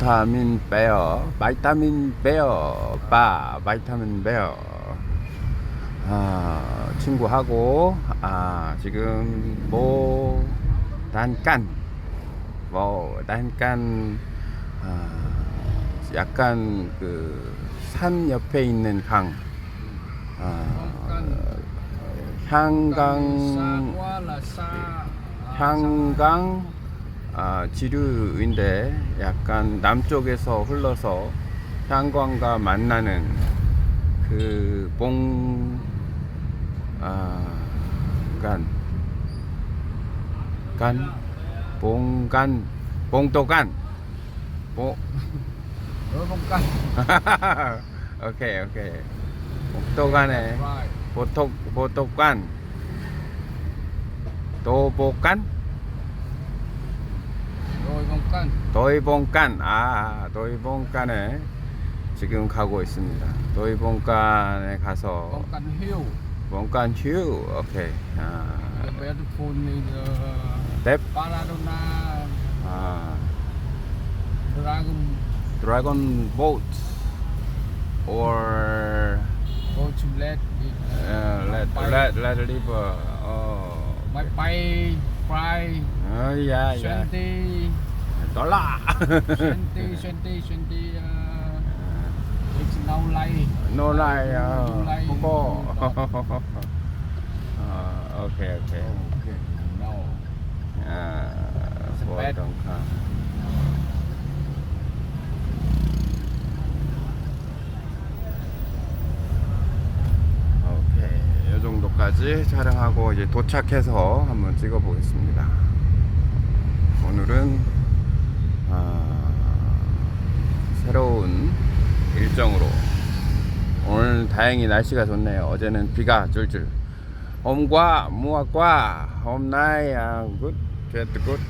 비타민 베어, 바이타민 베어, 바, 바이타민 베어. 아, 친구하고 아, 지금 뭐 단깐 뭐 단깐 아, 약간 그 산 옆에 있는 강 아, 향강 향강 아, 지류인데 약간 남쪽에서 흘러서 향광과 만나는 그 봉 아, 간, 간, 봉간, 봉도간, 봉, canh 오케이 오케이, 봉도간에 right. 보톡 보톡간, 도보간, canh 도이봉간, 아 도이봉간에 지금 가고 있습니다. 도이봉간에 가서 canh hill 봉간 휴, 오케이, 아, uh, 뎁, Paradona 아. Dragon Dragon boat or go to let it uh, let let let river. Oh, máy bay fly oh yeah yeah. 20 20 20 20 uh, it's now lay no lie. Uh, No lie. Coco. uh, okay okay. okay no Uh, for bad- Dongka. 오케이 이 정도까지 촬영하고 이제 도착해서 한번 찍어 보겠습니다 오늘은 아, 새로운 일정으로. 오늘 다행히 날씨가 좋네요. 어제는 비가 줄줄 홈과 무학과 홈나이. 굿 get good